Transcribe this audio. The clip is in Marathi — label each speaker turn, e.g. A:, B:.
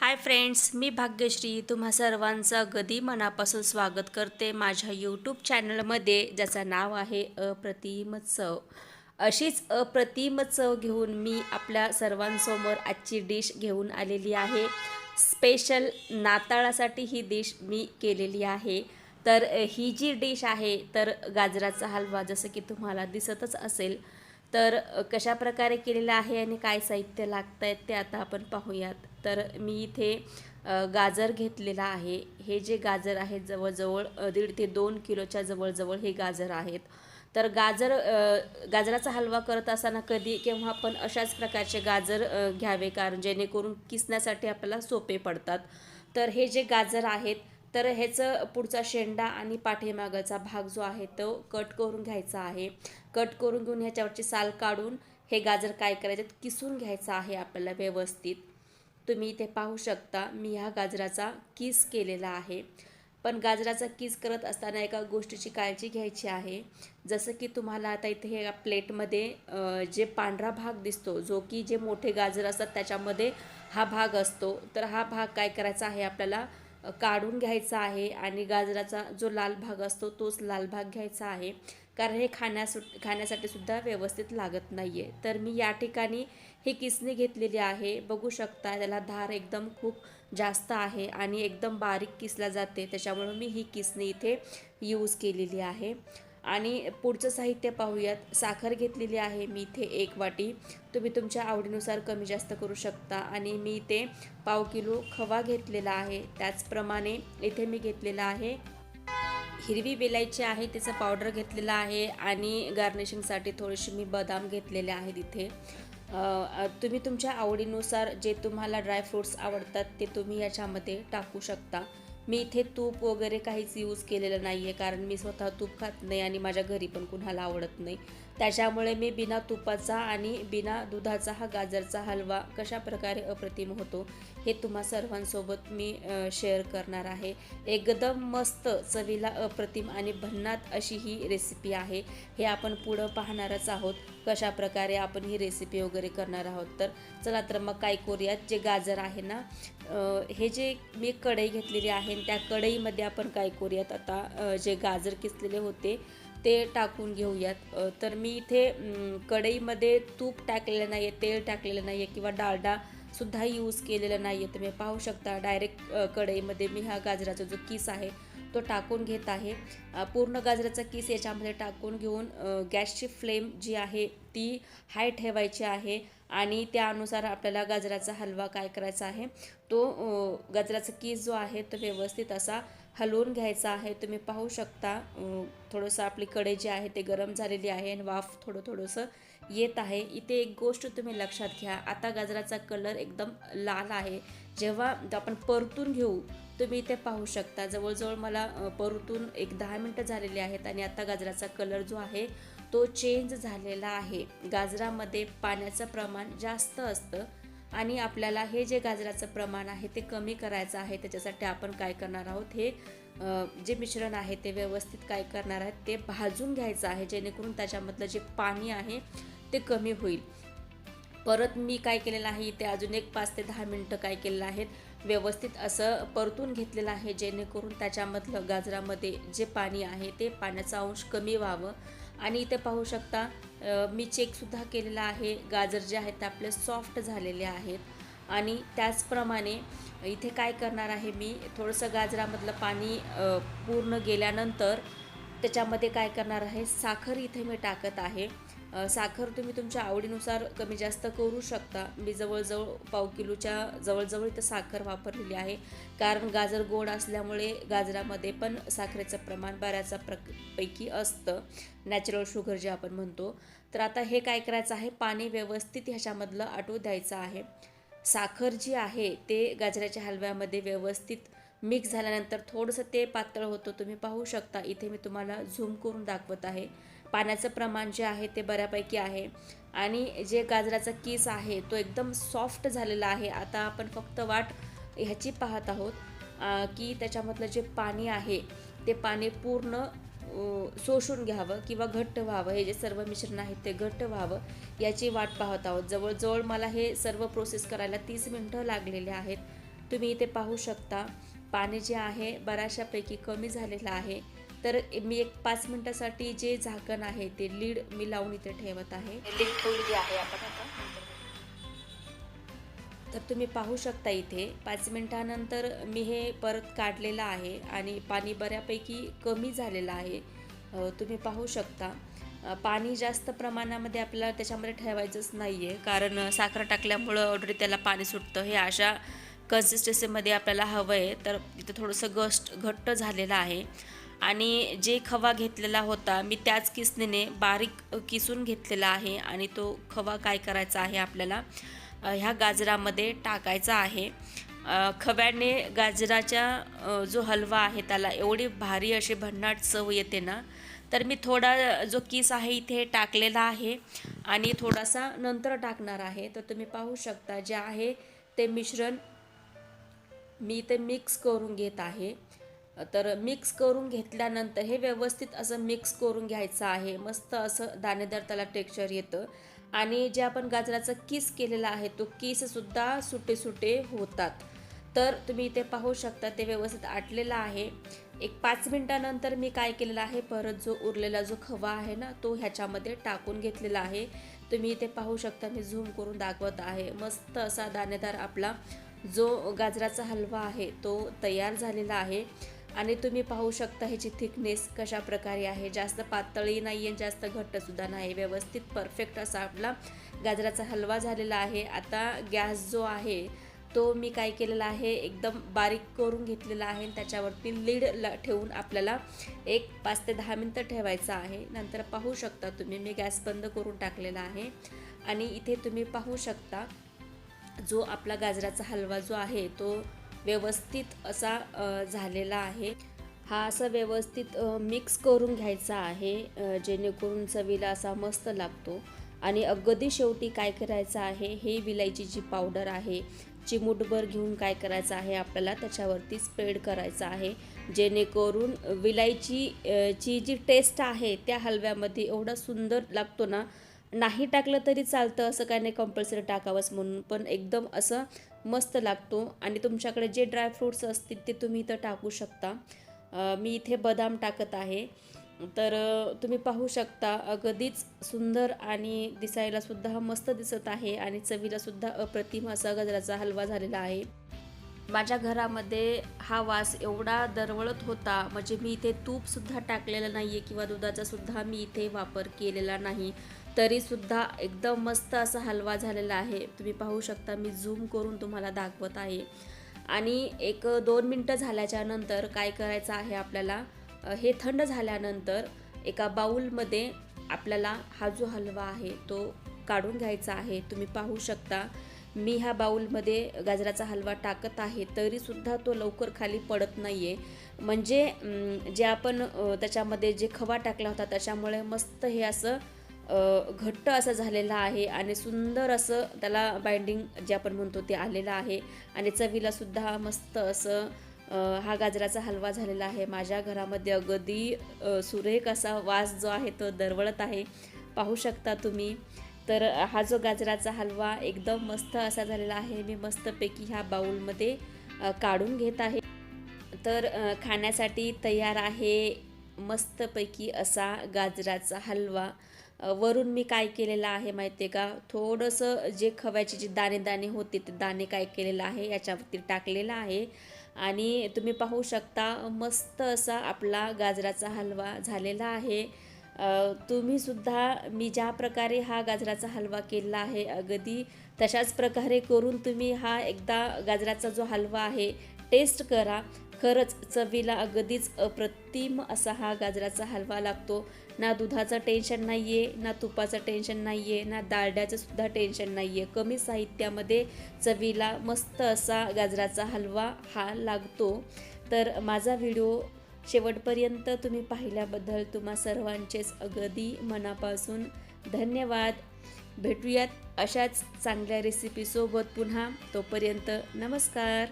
A: हाय फ्रेंड्स मी भाग्यश्री. तुम्हा सर्वांचं गदी मनापासून स्वागत करते माझ्या यूट्यूब चॅनलमध्ये ज्याचं नाव आहे अप्रतिम चव. अशीच अप्रतिम चव घेऊन मी आपल्या सर्वांसमोर आजची डिश घेऊन आलेली आहे. स्पेशल नाताळासाठी ही डिश मी केलेली आहे. तर ही जी डिश आहे तर गाजराचा हलवा जसं की तुम्हाला दिसतच असेल तर कशा प्रकारे केलेलं आहे आणि काय साहित्य लागत आहेत ते आता आपण पाहूयात. तर मी इथे गाजर घेतलेला आहे. हे जे गाजर आहेत जवळजवळ दीड ते दोन किलोच्या जवळजवळ हे गाजर आहेत. तर गाजर गाजराचा हलवा करत असताना कधी केव्हा पण अशाच प्रकारचे गाजर घ्यावे कारण जेणेकरून किसण्यासाठी आपल्याला सोपे पडतात. तर हे जे गाजर आहेत तर ह्याचं पुढचा शेंडा आणि पाठीमागाचा भाग जो आहे तो कट करून घ्यायचा आहे. कट करून घेऊन ह्याच्यावरची साल काढून हे गाजर काय करायचे किसून घ्यायचं आहे आपल्याला व्यवस्थित. तुम्ही इथे पाहू शकता मी ह्या गाजराचा किस केलेला आहे. पण गाजराचा किस करत असताना एका गोष्टीची काळजी घ्यायची आहे. जसं की तुम्हाला आता इथे हे प्लेटमध्ये जे पांढरा भाग दिसतो जो की जे मोठे गाजर असतात त्याच्यामध्ये हा भाग असतो. तर हा भाग काय करायचा आहे आपल्याला काढून घ्यायचा आहे आणि गाजराचा जो लाल भाग असतो तोच लाल भाग घ्यायचा आहे. कारण हे खाण्यास खाण्यासाठी सुद्धा व्यवस्थित लागत नाही आहे तर मी या ठिकाणी ही किसणी घेतलेली आहे. बघू शकता त्याला धार एकदम खूप जास्त आहे आणि एकदम बारीक किसला जाते. त्याच्यामुळं मी ही किसणी इथे यूज केलेली आहे. आणि पुढचं साहित्य पाहूयात. साखर घेतलेली आहे. मी इथे एक वाटी. तुम्ही तुमच्या आवडीनुसार कमी जास्त करू शकता. आणि मी इथे पाव किलो खवा घेतलेला आहे. त्याचप्रमाणे इथे मी घेतलेला आहे हिरवी वेलायची आहे. त्याचं पावडर घेतलेलं आहे. आणि गार्निशिंगसाठी थोडेसे मी बदाम घेतलेले आहेत इथे. तुम्ही तुमच्या आवडीनुसार जे तुम्हाला ड्रायफ्रूट्स आवडतात ते तुम्ही याच्यामध्ये टाकू शकता. मी इथे तूप वगैरे काहीच यूज केलेलं नाही आहे कारण मी स्वतः तूप खात नाही आणि माझ्या घरी पण कुणाला आवडत नाही. त्याच्यामुळे मी बिना तुपाचा आणि बिना दुधाचा हा गाजरचा हलवा कशा प्रकारे अप्रतिम होतो हे तुम्हा सर्वांसोबत मी शेअर करणार आहे. एकदम मस्त चवीला अप्रतिम आणि भन्नाट अशी ही रेसिपी आहे. हे आपण पुढं पाहणारच आहोत. कशा प्रकारे आपण ही रेसिपी वगैरे करणार आहोत. तर चला तर मग काय करूयात जे गाजर आहे ना हे जे मी कढई घेतलेली आहे त्या कढईमध्ये आपण काय करूयात आता जे गाजर किसलेले होते ते टाकून घेऊयात. तर मी इथे कढईमध्ये तूप टाकलेलं नाही आहे तेल टाकलेलं नाही आहे किंवा डालडा सुद्धा यूज केलेला नाही आहे तुम्ही पाहू शकता डायरेक्ट कढईमध्ये मी हा गाजराचा जो किस आहे तो टाकून घेत आहे. पूर्ण गाजराचा किस याच्यामध्ये टाकून घेऊन गॅसची फ्लेम जी आहे ती हाय ठेवायची आहे आणि त्यानुसार आपल्याला गाजराचा हलवा काय करायचा आहे तो गाजराचा किस जो आहे तो व्यवस्थित असा हलवून घ्यायचा आहे. तुम्ही पाहू शकता थोडंसं आपली कढई जी आहे ते गरम झालेली आहे आणि वाफ थोडं थोडंसं येत आहे. इथे एक गोष्ट तुम्ही लक्षात घ्या आता गाजराचा कलर एकदम लाल आहे. जेव्हा आपण परतून घेऊ तुम्ही इथे पाहू शकता. जवळजवळ मला परतून एक दहा मिनटं झालेली आहेत आणि आता गाजराचा कलर जो आहे तो चेंज झालेला आहे. गाजरामध्ये पाण्याचं प्रमाण जास्त असतं आणि आपल्याला हे जे गाजराचं प्रमाण आहे ते कमी करायचं आहे. त्याच्यासाठी आपण काय करणार आहोत हे जे मिश्रण आहे ते व्यवस्थित काय करणार आहेत ते भाजून घ्यायचं आहे जेणेकरून त्याच्यामधलं जे पाणी आहे ते कमी होईल. परत मी काय केलेलं आहे इथे अजून एक पाच ते दहा मिनटं काय केलेलं आहेत. व्यवस्थित असं परतून घेतलेलं आहे जेणेकरून त्याच्यामधलं गाजरामध्ये जे पाणी आहे ते पाण्याचा अंश कमी व्हावं. आणि इथे पाहू शकता मी चेकसुद्धा केलेला आहे गाजर जे आहेत ते आपले सॉफ्ट झालेले आहेत. आणि त्याचप्रमाणे इथे काय करणार आहे मी थोडंसं गाजरामधलं पाणी पूर्ण गेल्यानंतर त्याच्यामध्ये काय करणार आहे साखर इथे मी टाकत आहे. साखर तुम्ही तुमच्या आवडीनुसार कमी जास्त करू शकता. मी जवळजवळ पाव किलोच्या जवळजवळ इथं साखर वापरलेली आहे. कारण गाजर गोड असल्यामुळे गाजरामध्ये पण साखरेचं प्रमाण बऱ्याचा प्रक पैकी असतं. नॅचरल शुगर जे आपण म्हणतो. तर आता हे काय करायचं आहे? पाणी व्यवस्थित ह्याच्यामधलं आटू द्यायचं आहे. साखर जी आहे ते गाजराच्या हलव्यामध्ये व्यवस्थित मिक्स झाल्यानंतर थोडंसं ते पातळ होतं. तुम्ही पाहू शकता. इथे मी तुम्हाला झूम करून दाखवत आहे. पाण्याचं प्रमाण जे आहे ते बऱ्यापैकी आहे. आणि जे गाजराचा केस आहे तो एकदम सॉफ्ट झालेला आहे. आता आपण फक्त वाट ह्याची पाहत आहोत की त्याच्यामधलं जे पाणी आहे ते पाणी पूर्ण शोषून घ्यावं किंवा घट्ट व्हावं. हे जे सर्व मिश्रण आहे ते घट्ट व्हावं याची वाट पाहत आहोत. जवळजवळ मला हे सर्व प्रोसेस करायला तीस मिनटं लागलेले आहेत. तुम्ही इथे पाहू शकता पाणी जे आहे बऱ्याचशापैकी कमी झालेलं आहे. तर मी एक पाच मिनिटासाठी जे झाकण आहे ते लीड मी लावून इथे ठेवत आहे. लीड ठेवलेली आहे आपण आता. तर तुम्ही पाहू शकता इथे पाच मिनिटानंतर मी हे परत काढलेलं आहे आणि पाणी बऱ्यापैकी कमी झालेलं आहे. तुम्ही पाहू शकता. पाणी जास्त प्रमाणामध्ये आपल्याला त्याच्यामध्ये ठेवायचंच नाही आहे कारण साखर टाकल्यामुळं ऑलरेडी त्याला पाणी सुटतं. हे अशा कन्सिस्टन्सीमध्ये आपल्याला हवं आहे तर इथं थोडंसं गस्ट घट्ट झालेलं आहे. आणि जे खवा घेतलेला होता मी त्याच किसणीने बारीक किसून घेतलेला आहे आणि तो खवा काय करायचा आहे आपल्याला ह्या गाजरामध्ये टाकायचा आहे. खव्याने गाजराच्या जो हलवा आहे त्याला एवढी भारी अशी भन्नाट चव येते ना तर मी थोडा जो किस आहे इथे टाकलेला आहे आणि थोडासा नंतर टाकणार आहे. तर तुम्ही पाहू शकता जे आहे ते मिश्रण मी ते मिक्स करून घेत आहे. तर मिक्स करून घेतल्यानंतर हे व्यवस्थित असं मिक्स करून घ्यायचं आहे. मस्त असं दाणेदार त्याला टेक्स्चर येतं. आणि जे आपण गाजराचा किस केलेला आहे तो किससुद्धा सुटे सुटे होतात. तर तुम्ही इथे पाहू शकता ते व्यवस्थित आटलेलं आहे. एक पाच मिनटानंतर मी काय केलेलं आहे परत जो उरलेला जो खवा आहे ना तो ह्याच्यामध्ये टाकून घेतलेला आहे. तुम्ही इथे पाहू शकता मी झूम करून दाखवत आहे. मस्त असा दाणेदार आपला जो गाजराचा हलवा आहे तो तयार झालेला आहे. आणि तुम्ही पाहू शकता ह्याची थिकनेस कशा प्रकारे आहे. जास्त पातळी नाही आहे जास्त घट्टसुद्धा नाही. व्यवस्थित परफेक्ट असा आपला गाजराचा हलवा झालेला आहे. आता गॅस जो आहे तो मी काय केलेला आहे एकदम बारीक करून घेतलेला आहे आणि त्याच्यावरती लीड ल ठेवून आपल्याला एक पाच ते दहा मिनटं ठेवायचं आहे. नंतर पाहू शकता तुम्ही मी गॅस बंद करून टाकलेला आहे. आणि इथे तुम्ही पाहू शकता जो आपला गाजराचा हलवा जो आहे तो व्यवस्थित असा झालेला आहे. हा असा व्यवस्थित मिक्स करून घ्यायचा आहे जेणेकरून चवीला असा मस्त लागतो. आणि अगदी शेवटी काय करायचं आहे हे विलायची जी पावडर आहे चिमूटभर घेऊन काय करायचं आहे आपल्याला त्याच्यावरती स्प्रेड करायचं आहे. जेणेकरून विलायची ची जी टेस्ट आहे त्या हलव्यामध्ये एवढा सुंदर लागतो ना नाही टाकलं तरी चालतं असं काय नाही कंपल्सरी टाकावंच म्हणून. पण एकदम असं मस्त लागतो. आणि तुमच्याकडे जे ड्रायफ्रूट्स असतील ते तुम्ही इथं टाकू शकता. मी इथे बदाम टाकत आहे. तर तुम्ही पाहू शकता अगदीच सुंदर आणि दिसायला सुद्धा मस्त दिसत आहे आणि चवीला सुद्धा अप्रतिम असा गजराचा हलवा झालेला आहे. माझ्या घरामध्ये हा वास एवढा दरवळत होता म्हणजे मी इथे तूपसुद्धा टाकलेलं नाही आहे किंवा दुधाचासुद्धा मी इथे वापर केलेला नाही. तरीसुद्धा एकदम मस्त असा हलवा झालेला आहे. तुम्ही पाहू शकता मी झूम करून तुम्हाला दाखवत आहे. आणि एक दोन मिनटं झाल्याच्यानंतर काय करायचं आहे आपल्याला? हे थंड झाल्यानंतर एका बाऊलमध्ये आपल्याला हा जो हलवा आहे तो काढून घ्यायचा आहे. तुम्ही पाहू शकता मी ह्या बाऊलमध्ये गाजराचा हलवा टाकत आहे तरीसुद्धा तो लवकर खाली पडत नाही आहे म्हणजे जे आपण त्याच्यामध्ये जे खवा टाकला होता त्याच्यामुळे मस्त हे असं घट्ट असं झालेला आहे आणि सुंदर असं त्याला बाइंडिंग जे आपण म्हणतो ते आलेलं आहे. आणि चवीला सुद्धा मस्त असं हा गाजराचा हलवा झालेला आहे. माझ्या घरामध्ये अगदी सुरेख असा वास जो आहे तो दरवळत आहे. पाहू शकता तुम्ही. तर हा जो गाजराचा हलवा एकदम मस्त असा झालेला आहे. मी मस्तपैकी ह्या बाऊलमध्ये काढून घेत आहे. तर खाण्यासाठी तयार आहे मस्तपैकी असा गाजराचा हलवा. वरून मी काय केलेलं आहे माहिती आहे का? थोडंसं जे खव्याचे जे दाणे दाणे होते ते दाणे काय केलेलं आहे याच्यावरती टाकलेलं आहे. आणि तुम्ही पाहू शकता मस्त असा आपला गाजराचा हलवा झालेला आहे. तुम्हीसुद्धा मी ज्या प्रकारे हा गाजराचा हलवा केलेला आहे अगदी तशाच प्रकारे करून तुम्ही हा एकदा गाजराचा जो हलवा आहे टेस्ट करा. खरंच चवीला अगदीच अप्रतिम असा हा गाजराचा हलवा लागतो. ना दुधाचं टेन्शन नाही आहे ना तुपाचं टेन्शन नाही आहे ना डालड्याचं सुद्धा टेन्शन नाही आहे कमी साहित्यामध्ये चवीला मस्त असा गाजराचा हलवा हा लागतो. तर माझा व्हिडिओ शेवटपर्यंत तुम्ही पाहिल्याबद्दल तुम्हा सर्वांचेच अगदी मनापासून धन्यवाद. भेटूयात अशाच चांगल्या रेसिपीसोबत पुन्हा. तोपर्यंत नमस्कार.